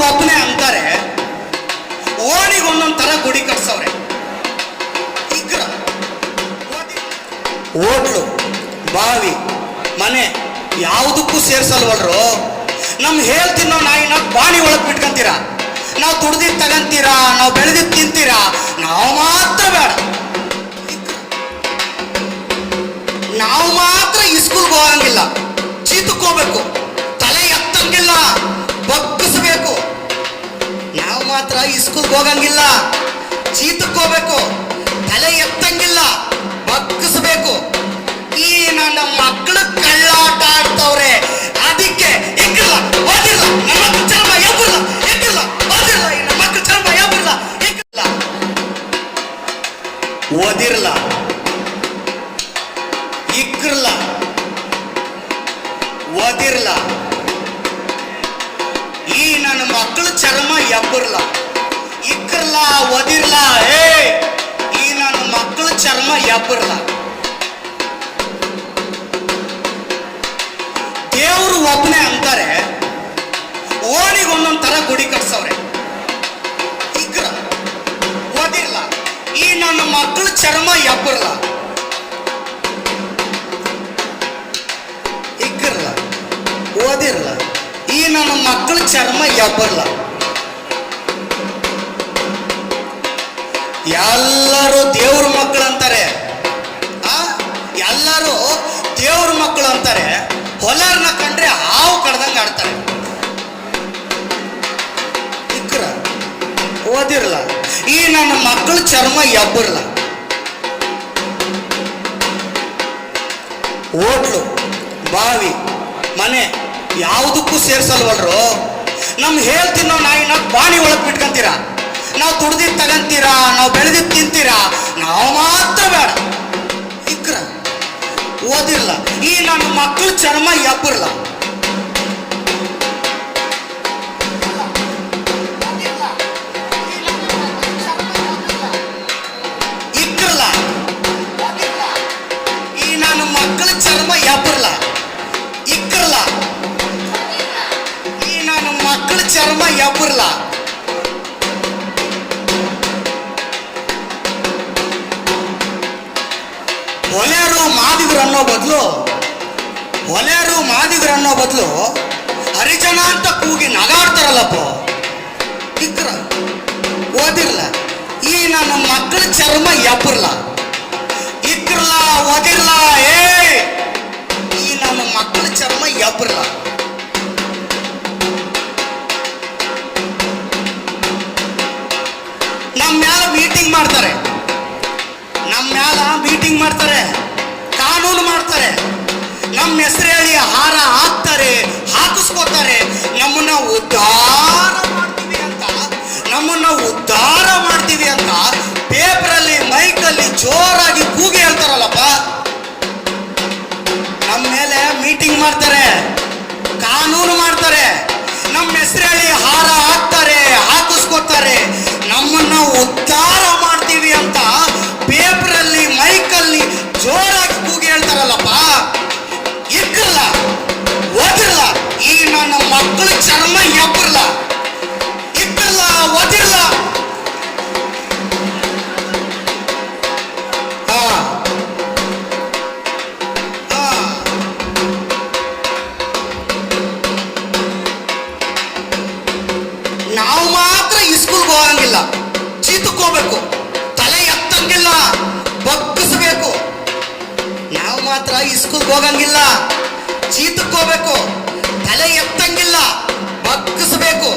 ಒಬ್ಬನೇ ಅಂತಾರೆ ಓಣಿಗೆ ಒಂದೊಂದ್ ತರ ಗುಡಿ ಕಟ್ಸವ್ರೆ. ಓಟ್ಲು ಬಾವಿ, ಮನೆ, ಯಾವುದಕ್ಕೂ ಸೇರ್ಸಲ್ವಲ್ರು? ನಮ್ ಹೇಳ್ತಿನ್ನೋ ನಾಯಿ ನಾಯಿನ ಬಾಣಿ ಒಳಗೆ ಬಿಟ್ಕೊಂತೀರಾ? ನಾವು ದುಡ್ದಿದ್ ತಗಂತೀರಾ? ನಾವು ಬೆಳೆದಿದ್ ತಿಂತೀರಾ? ಮಾತ್ರ ಹೋಗಂಗಿಲ್ಲ. ಚೀತಕ್ಕೆ ಹೋಗ್ಬೇಕು. ತಲೆ ಎತ್ತಂಗಿಲ್ಲ. ಬಗ್ಗಿಸ್ಬೇಕು. ಈ ನನ್ನ ಮಕ್ಕಳು ಕಳ್ಳಾಟ ಆಡ್ತವ್ರೆ. ಅದಕ್ಕೆ ಎಕ್ಕಿಲ್ಲ ಓದಿಲ್ಲ. ನನ್ನ ಚರ್ಮ ಎಬ್ಬಿಲ್ಲ ಎಕ್ಕಿಲ್ಲ ಓದಿಲ್ಲ. ಈ ನಮ್ಮ ಮಕ್ಕಳು ಚರ್ಮ ಎಬ್ಬಿಲ್ಲ ಇಕ್ಕಿಲ್ಲ ಓದಿರ್ಲ. ಇಕ್ರಲ್ಲ. ಓದಿರ್ಲ. ಈ ನನ್ನ ಮಕ್ಕಳು ಚರ್ಮ ಎಬ್ಬರ್ಲ. ಇಕ್ರಲ್ಲ ಒದಿರ್ಲ ಏ ಈ ನನ್ನ ಮಕ್ಕಳು ಚರ್ಮ ಎಬ್ಬರ್ಲ ದೇವರು ಒಬ್ಬನೇ ಅಂತಾರೆ, ಓಣಿಗೆ ಒಂದೊಂದು ತರ ಗುಡಿ ಕಟ್ಸವ್ರೆ. ಇಗ್ರ ಓದಿರ್ಲ ಈ ನನ್ನ ಮಕ್ಕಳು ಚರ್ಮ ಎಬ್ಬರ್ಲ ಇಗ್ರಲ್ಲ ಓದಿರ್ಲ ಈ ನನ್ನ ಮಕ್ಕಳ ಚರ್ಮ ಎಬ್ಬರ್ಲ ಎಲ್ಲರೂ ದೇವ್ರ ಮಕ್ಕಳು ಅಂತಾರೆ. ಆ, ಎಲ್ಲರೂ ದೇವ್ರ ಮಕ್ಕಳು ಅಂತಾರೆ. ಹೊಲರ್ನ ಕಂಡ್ರೆ ಹಾವು ಕಡ್ದಂಗೆ ಆಡ್ತಾರೆ. ಓದಿರಲ್ಲ ಈ ನನ್ನ ಮಕ್ಕಳು ಚರ್ಮ ಎಬ್ಬರಲ್ಲ ಓಟ್ಲು ಬಾವಿ, ಮನೆ ಯಾವುದಕ್ಕೂ ಸೇರ್ಸಲ್ವಲ್ರು? ನಮ್ಗೆ ಹೇಳ್ತೀನೋ ನಾಯಿನ ಬಾಣಿ ಒಳಗೆ ಬಿಟ್ಕೊಂತೀರಾ? ನಾವು ದುಡ್ದಿದ್ ತಗಂತೀರಾ? ನಾವು ಬೆಳೆದಿದ್ ತಿಂತೀರಾ? ನಾವು ಮಾತ್ರ ಬೇಡ. ಇಕ್ರ, ಓದಿಲ್ಲ. ಈ ನನ್ನ ಮಕ್ಕಳು ಚರ್ಮ ಎಬ್ಬರ್ಲ ಅನ್ನೋ ಬದಲು ಒಲೆಯರು ಮಾದಿಗರು ಅನ್ನೋ ಬದಲು, ಹರಿಜನ ಅಂತ ಕೂಗಿ ನಗಾಡ್ತಾರಲ್ಲಪ್ಪ. ಇಕ್ರ, ಓದಿರ್ಲ. ಈ ನನ್ನ ಮಕ್ಕಳ ಚರ್ಮ ಎಬ್ಬರ್ಲ ಇದ್ರಲ್ಲ ಓದಿರ್ಲ ಏ ಈ ನನ್ನ ಮಕ್ಕಳ ಚರ್ಮ ಎಬ್ಬರ್ಲ ನಮ್ಮ ಮ್ಯಾಲ ಮೀಟಿಂಗ್ ಮಾಡ್ತಾರೆ. ನಮ್ಮ ಮ್ಯಾಲ ಮೀಟಿಂಗ್ ಮಾಡ್ತಾರೆ. ಕಾನೂನು ಮಾಡ್ತಾರೆ. ನಮ್ಮ ಹೆಸರು ಹೇಳಿ ಹಾರ ಹಾಕ್ತಾರೆ, ಹಾಕಿಸ್ಕೊತಾರೆ. ನಮ್ಮನ್ನ ಉದ್ಧಾರ ಮಾಡ್ತೀವಿ ಅಂತ, ನಮ್ಮನ್ನ ಉದ್ಧಾರ ಮಾಡ್ತೀವಿ ಅಂತ ಪೇಪರಲ್ಲಿ, ಮೈಕಲ್ಲಿ ಜೋರಾಗಿ ಕೂಗಿ ಹೇಳ್ತಾರಲ್ಲಪ್ಪ. ನಮ್ಮ ಮೇಲೆ ಮೀಟಿಂಗ್ ಮಾಡ್ತಾರೆ, ಕಾನೂನು ಮಾಡ್ತಾರೆ. ನಮ್ಮ ಹೆಸರು ಹೇಳಿ ಹಾರ ಹಾಕ್ತಾರೆ, ಹಾಕಿಸ್ಕೊತಾರೆ. ನಮ್ಮನ್ನ ಉದ್ಧಾರ ಕೂತ್ಕೋಬೇಕು ತಲೆ ಎತ್ತಂಗಿಲ್ಲ ಬಗ್ಗಿಸಬೇಕು. ನಾವು ಮಾತ್ರ ಇಸ್ಕೂಲ್ಗೆ ಹೋಗಂಗಿಲ್ಲ. ಚೀತಕ್ಕೋಬೇಕು ತಲೆ ಎತ್ತಂಗಿಲ್ಲ ಬಗ್ಗಿಸ್ಬೇಕು.